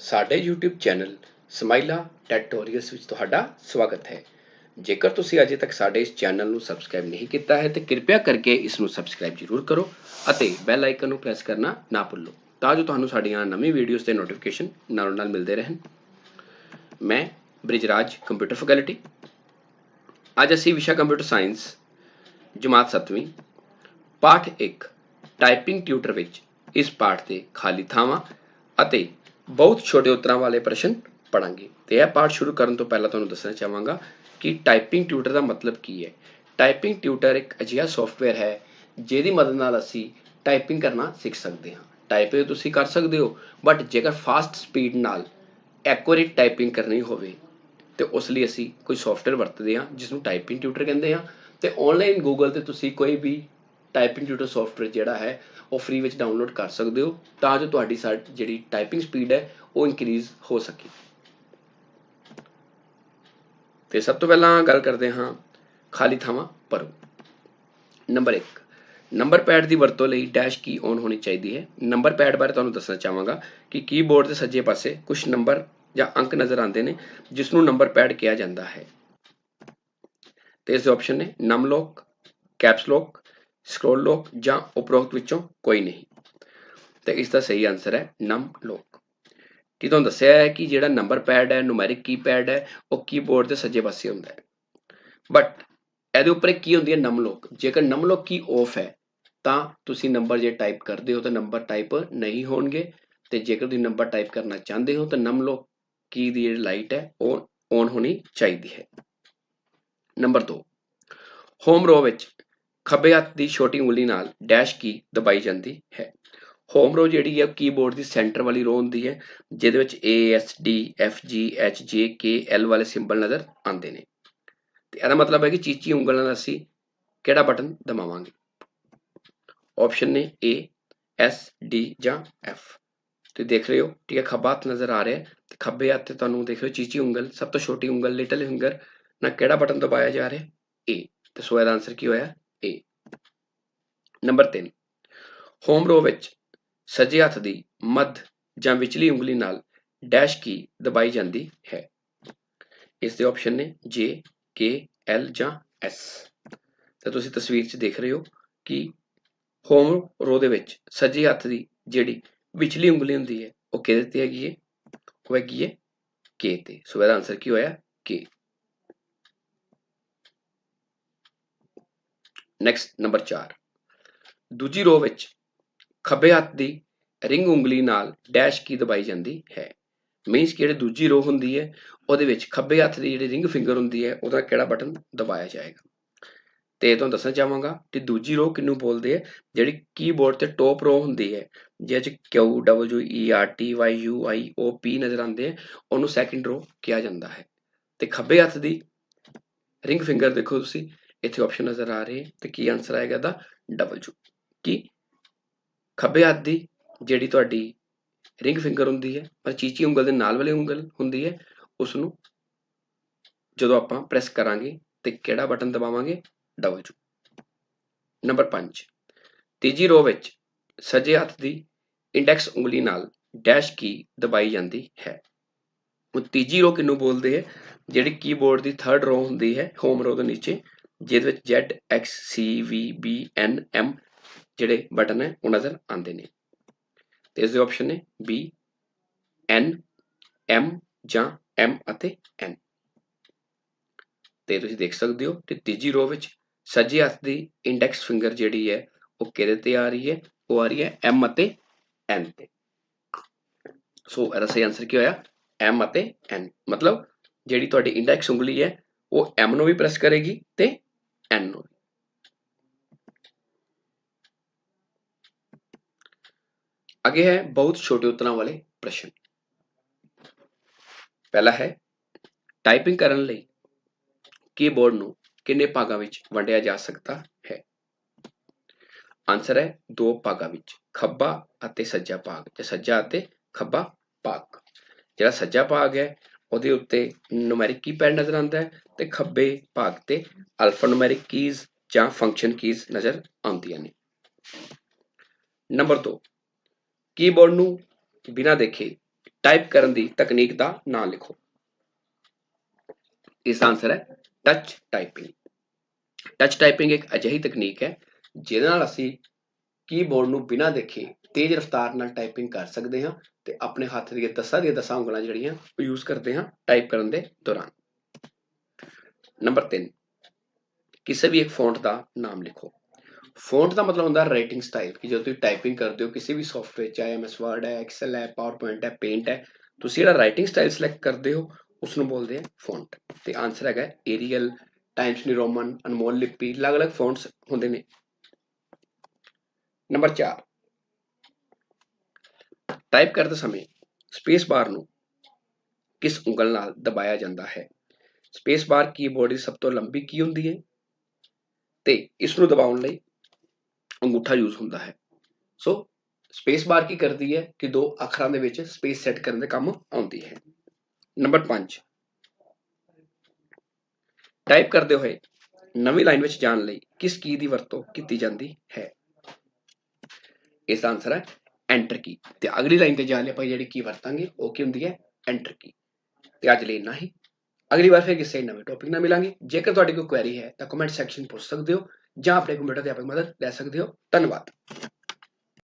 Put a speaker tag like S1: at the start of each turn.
S1: ਸਾਡੇ YouTube channel ਸਮਾਈਲਾ ਟੈਟੋਰੀਅਲਸ ਵਿੱਚ ਤੁਹਾਡਾ ਸਵਾਗਤ ਹੈ। ਜੇਕਰ ਤੁਸੀਂ ਅਜੇ ਤੱਕ ਸਾਡੇ ਇਸ ਚੈਨਲ ਨੂੰ ਸਬਸਕ੍ਰਾਈਬ ਨਹੀਂ ਕੀਤਾ ਹੈ, ਤਾਂ ਕਿਰਪਾ ਕਰਕੇ ਇਸ ਨੂੰ ਸਬਸਕ੍ਰਾਈਬ ਜ਼ਰੂਰ ਕਰੋ ਅਤੇ ਬੈਲ ਆਈਕਨ ਨੂੰ ਪ੍ਰੈਸ ਕਰਨਾ ਨਾ ਭੁੱਲੋ ਤਾਂ ਜੋ ਤੁਹਾਨੂੰ ਸਾਡੀਆਂ ਨਵੀਂ ਵੀਡੀਓਜ਼ ਦੇ ਨੋਟੀਫਿਕੇਸ਼ਨ ਨਾਲੋਂ ਨਾਲ ਮਿਲਦੇ ਰਹਿਣ। ਮੈਂ ਬ੍ਰਿਜਰਾਜ ਕੰਪਿਊਟਰ ਫੈਕਲਟੀ ਅੱਜ ਅਸੀਂ ਵਿਸ਼ਾ ਕੰਪਿਊਟਰ ਸਾਇੰਸ ਜਮਾਤ 7ਵੀਂ ਪਾਠ 1 ਟਾਈਪਿੰਗ ਟਿਊਟਰ ਵਿੱਚ ਇਸ ਪਾਠ ਦੇ ਖਾਲੀ ਥਾਵਾਂ ਅਤੇ ਬਹੁਤ ਛੋਟੇ ਉੱਤਰਾਂ ਵਾਲੇ ਪ੍ਰਸ਼ਨ ਪੜਾਂਗੇ। ਤੇ ਇਹ ਪਾਠ ਸ਼ੁਰੂ ਕਰਨ ਤੋਂ ਪਹਿਲਾਂ ਤੁਹਾਨੂੰ ਦੱਸਣਾ ਚਾਹਾਂਗਾ ਕਿ ਟਾਈਪਿੰਗ ਟਿਊਟਰ ਦਾ ਮਤਲਬ ਕੀ ਹੈ। ਟਾਈਪਿੰਗ ਟਿਊਟਰ ਇੱਕ ਅਜਿਹਾ ਸੌਫਟਵੇਅਰ ਹੈ ਜਿਹਦੀ ਮਦਦ ਨਾਲ ਅਸੀਂ ਟਾਈਪਿੰਗ ਕਰਨਾ ਸਿੱਖ ਸਕਦੇ ਹਾਂ। ਟਾਈਪਿੰਗ ਤੁਸੀਂ ਕਰ ਸਕਦੇ ਹੋ ਬਟ ਜੇਕਰ ਫਾਸਟ ਸਪੀਡ ਨਾਲ ਐਕੂਰੇਟ ਟਾਈਪਿੰਗ ਕਰਨੀ ਹੋਵੇ, ਤੇ ਉਸ ਲਈ ਅਸੀਂ ਕੋਈ ਸੌਫਟਵੇਅਰ ਵਰਤਦੇ ਹਾਂ ਜਿਸ ਨੂੰ ਟਾਈਪਿੰਗ ਟਿਊਟਰ ਕਹਿੰਦੇ ਆ ਤੇ ਆਨਲਾਈਨ ਗੂਗਲ ਤੇ ਤੁਸੀਂ ਕੋਈ ਵੀ ਟਾਈਪਿੰਗ ਟਿਊਟਰ ਸੌਫਟਵੇਅਰ ਜਿਹੜਾ ਹੈ ਉਹ ਫ੍ਰੀ ਵਿੱਚ ਡਾਊਨਲੋਡ ਕਰ ਸਕਦੇ ਹੋ, ਤਾਂ ਜੋ ਤੁਹਾਡੀ ਸਾ ਜਿਹੜੀ ਟਾਈਪਿੰਗ ਸਪੀਡ ਹੈ, ਉਹ ਇਨਕਰੀਜ਼ ਹੋ ਸਕੇ। ਤੇ ਸਭ ਤੋਂ ਪਹਿਲਾਂ ਗੱਲ ਕਰਦੇ ਹਾਂ ਖਾਲੀ ਥਾਵਾਂ ਭਰੋ ਨੰਬਰ 1 ਨੰਬਰ ਪੈਡ ਦੀ ਵਰਤੋਂ ਲਈ ਡੈਸ਼ ਕੀ ਔਨ ਹੋਣੀ ਚਾਹੀਦੀ ਹੈ। ਨੰਬਰ ਪੈਡ ਬਾਰੇ ਤੁਹਾਨੂੰ ਦੱਸਣਾ ਚਾਹਾਂਗਾ ਕਿ ਕੀਬੋਰਡ ਦੇ ਸੱਜੇ ਪਾਸੇ ਕੁਝ ਨੰਬਰ ਜਾਂ ਅੰਕ ਨਜ਼ਰ ਆਉਂਦੇ ਨੇ ਜਿਸ ਨੂੰ ਨੰਬਰ ਪੈਡ ਕਿਹਾ ਜਾਂਦਾ ਹੈ। ਤੇ ਇਸ ਦੇ ਆਪਸ਼ਨ ਨੇ ਨਮ ਲੋਕ ਕੈਪਸ ਲੋਕ ਸਕਰੋਲ ਲੋਕ ਜਾਂ ਉਪਰੋਕਤ ਵਿੱਚੋਂ ਕੋਈ ਨਹੀਂ। ਤੇ ਇਸ ਦਾ ਸਹੀ ਆਨਸਰ ਹੈ ਨਮ ਲੋਕ ਕੀ ਤੁਹਾਨੂੰ ਦੱਸਿਆ ਹੈ ਕਿ ਜਿਹੜਾ ਨੰਬਰ ਪੈਡ ਹੈ ਨੂਮੈਰਿਕ ਕੀਪੈਡ ਹੈ, ਉਹ ਕੀਬੋਰਡ ਦੇ ਸੱਜੇ ਪਾਸੇ ਹੁੰਦਾ ਹੈ। ਬਟ ਇਹਦੇ ਉੱਪਰ ਕੀ ਹੁੰਦੀ ਹੈ? ਨਮ ਲੋਕ ਜੇਕਰ ਨਮ ਲੋਕ ਕੀ ਆਫ ਹੈ, ਤਾਂ ਤੁਸੀਂ ਨੰਬਰ ਜੇ ਟਾਈਪ ਕਰਦੇ ਹੋ ਤਾਂ ਨੰਬਰ ਟਾਈਪ ਨਹੀਂ ਹੋਣਗੇ। ਤੇ ਜੇਕਰ ਤੁਸੀਂ ਨੰਬਰ ਟਾਈਪ ਕਰਨਾ ਚਾਹੁੰਦੇ ਹੋ, ਤਾਂ ਨਮ ਲੋਕ ਕੀ ਦੀ ਜਿਹੜੀ ਲਾਈਟ ਹੈ, ਉਹ ਔਨ ਹੋਣੀ ਚਾਹੀਦੀ ਹੈ। ਨੰਬਰ 2 ਹੋਮ ਰੋ ਵਿੱਚ ਖੱਬੇ ਹੱਥ ਦੀ ਛੋਟੀ ਉਂਗਲੀ ਨਾਲ ਡੈਸ਼ ਕੀ ਦਬਾਈ ਜਾਂਦੀ ਹੈ। ਹੋਮ ਰੋ ਜਿਹੜੀ ਹੈ ਕੀਬੋਰਡ ਦੀ ਸੈਂਟਰ ਵਾਲੀ ਰੋ ਹੁੰਦੀ ਹੈ, ਜਿਹਦੇ ਵਿੱਚ A, S, D, F, G, H, J, K, L ਵਾਲੇ ਸਿੰਬਲ ਨਜ਼ਰ ਆਉਂਦੇ ਨੇ। ਤੇ ਇਹਦਾ ਮਤਲਬ ਹੈ ਕਿ ਚੀਚੀ ਉਂਗਲ ਨਾਲ ਅਸੀਂ ਕਿਹੜਾ ਬਟਨ ਦਬਾਵਾਂਗੇ? ਆਪਸ਼ਨ ਨੇ A, S, D ਜਾਂ F ਤੁਸੀਂ ਦੇਖ ਰਹੇ ਹੋ, ਠੀਕ ਹੈ, ਖੱਬਾ ਹੱਥ ਨਜ਼ਰ ਆ ਰਿਹਾ ਹੈ। ਤੇ ਖੱਬੇ ਹੱਥ ਤੇ ਤੁਹਾਨੂੰ ਦੇਖ ਰਹੇ ਹੋ ਚੀਚੀ ਉਂਗਲ, ਸਭ ਤੋਂ ਛੋਟੀ ਉਂਗਲ ਲਿਟਲ ਫਿੰਗਰ ਨਾਲ ਕਿਹੜਾ ਬਟਨ ਦਬਾਇਆ ਜਾ ਰਿਹਾ ਹੈ? A ਤੇ ਸੋ ਇਹਦਾ ਆਨਸਰ ਕੀ ਹੋਇਆ? ਨੰਬਰ 3 ਹੋਮ ਰੋ ਵਿੱਚ ਸੱਜੇ ਹੱਥ ਦੀ ਮੱਧ ਜਾਂ ਵਿਚਲੀ ਉਂਗਲੀ ਨਾਲ ਡੈਸ਼ ਕੀ ਦਬਾਈ ਜਾਂਦੀ ਹੈ। ਇਸ ਦੇ ਆਪਸ਼ਨ ਨੇ J, K, L ਜਾਂ S ਤਾਂ ਤੁਸੀਂ ਤਸਵੀਰ 'ਚ ਦੇਖ ਰਹੇ ਹੋ ਕਿ ਹੋਮ ਰੋ ਦੇ ਵਿੱਚ ਸੱਜੇ ਹੱਥ ਦੀ ਜਿਹੜੀ ਵਿਚਲੀ ਉਂਗਲੀ ਹੁੰਦੀ ਹੈ, ਉਹ ਕਿਹਦੇ ਤੇ ਹੈਗੀ ਹੈ? ਉਹ ਹੈਗੀ ਹੈ K ਤੇ। ਸੋ ਇਹਦਾ ਆਨਸਰ ਕੀ ਹੋਇਆ? K ਨੈਕਸਟ ਨੰਬਰ 4 ਦੂਜੀ ਰੋ ਵਿੱਚ ਖੱਬੇ ਹੱਥ ਦੀ ਰਿੰਗ ਉਂਗਲੀ ਨਾਲ ਡੈਸ਼ ਕੀ ਦਬਾਈ ਜਾਂਦੀ ਹੈ। ਮੀਨਸ ਕਿ ਜਿਹੜੀ ਦੂਜੀ ਰੋ ਹੁੰਦੀ ਹੈ, ਉਹਦੇ ਵਿੱਚ ਖੱਬੇ ਹੱਥ ਦੀ ਜਿਹੜੀ ਰਿੰਗ ਫਿੰਗਰ ਹੁੰਦੀ ਹੈ, ਉਹਦਾ ਕਿਹੜਾ ਬਟਨ ਦਬਾਇਆ ਜਾਏਗਾ। ਤੇ ਤੁਹਾਨੂੰ ਦੱਸਣਾ ਚਾਹਾਂਗਾ ਕਿ ਦੂਜੀ ਰੋ ਕਿਹਨੂੰ ਬੋਲਦੇ ਆ ਜਿਹੜੀ ਕੀਬੋਰਡ ਤੇ ਟੌਪ ਰੋ ਹੁੰਦੀ ਹੈ, ਜਿਹਦੇ ਚ Q W E R T Y U I O P ਨਜ਼ਰ ਆਉਂਦੇ ਆ ਉਹਨੂੰ ਸੈਕਿੰਡ ਰੋ ਕਿਹਾ ਜਾਂਦਾ ਹੈ। ਤੇ ਖੱਬੇ ਹੱਥ ਦੀ ਰਿੰਗ ਫਿੰਗਰ ਦੇਖੋ ਤੁਸੀਂ, ਇੱਥੇ ਆਪਸ਼ਨ ਨਜ਼ਰ ਆ ਰਹੇ ਤੇ ਕੀ ਆਨਸਰ ਆਏਗਾ ਦਾ W ਕੀ ਖੱਬੇ ਹੱਥ ਦੀ ਜਿਹੜੀ ਤੁਹਾਡੀ ਰਿੰਗ ਫਿੰਗਰ ਹੁੰਦੀ ਹੈ, ਪਰ ਚੀਚੀ ਉਂਗਲ ਦੇ ਨਾਲ ਵਾਲੀ ਉਂਗਲ ਹੁੰਦੀ ਹੈ ਉਸ ਨੂੰ ਜਦੋਂ ਆਪਾਂ ਪ੍ਰੈਸ ਕਰਾਂਗੇ ਤੇ ਕਿਹੜਾ ਬਟਨ ਦਬਾਵਾਂਗੇ? W ਨੰਬਰ 5 ਤੀਜੀ ਰੋ ਵਿੱਚ ਸੱਜੇ ਹੱਥ ਦੀ ਇੰਡੈਕਸ ਉਂਗਲੀ ਨਾਲ ਡੈਸ਼ ਕੀ ਦਬਾਈ ਜਾਂਦੀ ਹੈ। ਉਹ ਤੀਜੀ ਰੋ ਕਿਹਨੂੰ ਬੋਲਦੇ ਹੈ? ਜਿਹੜੀ ਕੀਬੋਰਡ ਦੀ ਥਰਡ ਰੋ ਹੁੰਦੀ ਹੈ ਹੋਮ ਰੋ ਦੇ ਨੀਚੇ, ਜਿਹਦੇ ਵਿੱਚ Z X C V B N M ਜਿਹੜੇ ਬਟਨ ਹੈ ਉਹ ਨਜ਼ਰ ਆਉਂਦੇ ਨੇ। ਤੇ ਇਸ ਦੇ ਆਪਸ਼ਨ ਨੇ B, N, M ਜਾਂ M ਅਤੇ N ਤੇ ਤੁਸੀਂ ਦੇਖ ਸਕਦੇ ਹੋ ਕਿ ਤੀਜੀ ਰੋ ਵਿੱਚ ਸੱਜੇ ਹੱਥ ਦੀ ਇੰਡੈਕਸ ਫਿੰਗਰ ਜਿਹੜੀ ਹੈ, ਉਹ ਕਿਹਦੇ ਤੇ ਆ ਰਹੀ ਹੈ? ਉਹ ਆ ਰਹੀ ਹੈ M ਅਤੇ N ਤੇ। ਸੋ ਇਹਦਾ ਸਹੀ ਆਨਸਰ ਕੀ ਹੋਇਆ? M ਅਤੇ N ਮਤਲਬ ਜਿਹੜੀ ਤੁਹਾਡੀ ਇੰਡੈਕਸ ਉਂਗਲੀ ਹੈ, ਉਹ M ਨੂੰ ਵੀ ਪ੍ਰੈਸ ਕਰੇਗੀ ਤੇ N ਨੂੰ ਅੱਗੇ ਹੈ ਬਹੁਤ ਛੋਟੇ ਉੱਤਰਾਂ ਵਾਲੇ ਪ੍ਰਸ਼ਨ ਪਹਿਲਾ ਹੈ ਟਾਈਪਿੰਗ ਕਰਨ ਲਈ ਕੀਬੋਰਡ ਨੂੰ ਕਿੰਨੇ ਭਾਗਾਂ ਵਿੱਚ ਵੰਡਿਆ ਜਾ ਸਕਦਾ ਹੈ ਆਨਸਰ ਹੈ ਦੋ ਭਾਗਾਂ ਵਿੱਚ ਖੱਬਾ ਅਤੇ ਸੱਜਾ ਭਾਗ ਤੇ ਸੱਜਾ ਅਤੇ ਖੱਬਾ ਭਾਗ ਜਿਹੜਾ ਸੱਜਾ ਭਾਗ ਹੈ ਉਹਦੇ ਉੱਤੇ ਨੂਮੈਰਿਕ ਕੀਪੈਡ ਨਜ਼ਰ ਆਉਂਦਾ ਹੈ ਤੇ ਖੱਬੇ ਭਾਗ ਤੇ ਅਲਫਾ ਨੂਮੈਰਿਕ ਕੀਜ਼ ਜਾਂ ਫੰਕਸ਼ਨ ਕੀਜ਼ ਨਜ਼ਰ ਆਉਂਦੀਆਂ ਨੇ ਨੰਬਰ 2 ਕੀਬੋਰਡ ਨੂੰ ਬਿਨਾਂ ਦੇਖੇ ਟਾਈਪ ਕਰਨ ਦੀ ਤਕਨੀਕ ਦਾ ਨਾਂ ਲਿਖੋ। ਇਸ ਦਾ ਆਨਸਰ ਹੈ ਟੱਚ ਟਾਈਪਿੰਗ ਟੱਚ ਟਾਈਪਿੰਗ ਇੱਕ ਅਜਿਹੀ ਤਕਨੀਕ ਹੈ ਜਿਹਦੇ ਨਾਲ ਅਸੀਂ ਕੀਬੋਰਡ ਨੂੰ ਬਿਨਾਂ ਦੇਖੇ ਤੇਜ਼ ਰਫ਼ਤਾਰ ਨਾਲ ਟਾਈਪਿੰਗ ਕਰ ਸਕਦੇ ਹਾਂ ਤੇ ਆਪਣੇ ਹੱਥ ਦੀਆਂ ਦਸਾਂ ਦੀਆਂ ਦਸਾਂ ਉਂਗਲਾਂ ਜਿਹੜੀਆਂ ਉਹ ਯੂਜ਼ ਕਰਦੇ ਹਾਂ ਟਾਈਪ ਕਰਨ ਦੇ ਦੌਰਾਨ। ਨੰਬਰ 3 ਕਿਸੇ ਵੀ ਇੱਕ ਫੌਂਟ ਦਾ ਨਾਮ ਲਿਖੋ। ਫੌਂਟ ਦਾ ਮਤਲਬ ਹੁੰਦਾ ਰਾਈਟਿੰਗ ਸਟਾਈਲ ਕਿ ਜਦੋਂ ਤੁਸੀਂ ਟਾਈਪਿੰਗ ਕਰਦੇ ਹੋ, ਕਿਸੇ ਵੀ ਸੌਫਟਵੇਅਰ ਚਾਹੇ ਐਮਐਸ ਵਰਡ ਹੈ ਐਕਸਲ ਹੈ ਪਾਵਰਪੁਆਇੰਟ ਹੈ ਪੇਂਟ ਹੈ, ਤੁਸੀਂ ਜਿਹੜਾ ਰਾਈਟਿੰਗ ਸਟਾਈਲ ਸਿਲੈਕਟ ਕਰਦੇ ਹੋ ਉਸ ਨੂੰ ਬੋਲਦੇ ਆ ਫੋਂਟ ਤੇ ਆਨਸਰ ਹੈਗਾ Arial Times New Roman Anmol Lipi, ਅਲੱਗ-ਅਲੱਗ ਫੌਂਟਸ ਹੁੰਦੇ ਨੇ। ਨੰਬਰ 4 ਟਾਈਪ ਕਰਦੇ ਸਮੇਂ ਸਪੇਸ ਬਾਰ ਨੂੰ ਕਿਸ ਉਂਗਲ ਨਾਲ ਦਬਾਇਆ ਜਾਂਦਾ ਹੈ? ਸਪੇਸ ਬਾਰ ਕੀਬੋਰਡ ਦੀ ਸਭ ਤੋਂ ਲੰਬੀ ਕੀ ਹੁੰਦੀ ਹੈ? ਤੇ ਇਸ ਨੂੰ ਦਬਾਉਣ ਲਈ ਅੰਗੂਠਾ ਯੂਜ਼ ਹੁੰਦਾ ਹੈ। ਸੋ ਸਪੇਸ ਬਾਰ ਕੀ ਕਰਦੀ ਹੈ ਕਿ ਦੋ ਅੱਖਰਾਂ ਦੇ ਵਿੱਚ ਸਪੇਸ ਸੈੱਟ ਕਰਨ ਦੇ ਕੰਮ ਆਉਂਦੀ ਹੈ। ਨੰਬਰ 5 ਟਾਈਪ ਕਰਦੇ ਹੋਏ ਨਵੀਂ ਲਾਈਨ ਵਿੱਚ ਜਾਣ ਲਈ ਕਿਸ ਕੀ ਦੀ ਵਰਤੋਂ ਕੀਤੀ ਜਾਂਦੀ ਹੈ? ਇਸ ਦਾ ਆਨਸਰ ਹੈ ਐਂਟਰ ਕੀ ਤੇ ਅਗਲੀ ਲਾਈਨ ਤੇ ਜਾਣ ਲਈ ਆਪਾਂ ਜਿਹੜੀ ਕੀ ਵਰਤਾਂਗੇ, ਉਹ ਕੀ ਹੁੰਦੀ ਹੈ? ਐਂਟਰ ਕੀ ਤੇ ਅੱਜ ਲਈ ਇੰਨਾ ਹੀ। ਅਗਲੀ ਵਾਰ ਫਿਰ ਕਿਸੇ ਨਵੇਂ ਟੌਪਿਕ ਨਾਲ ਮਿਲਾਂਗੇ। ਜੇਕਰ ਤੁਹਾਡੀ ਕੋਈ ਕੁਐਰੀ ਹੈ, ਤਾਂ ਕਮੈਂਟ ਸੈਕਸ਼ਨ ਪੁੱਛ ਸਕਦੇ ਹੋ। ਜਾਂ ਆਪਣੇ ਕੰਪਿਊਟਰ ਤੇ ਆਪਣੀ ਮਦਦ ਲੈ ਸਕਦੇ ਹੋ। ਧੰਨਵਾਦ।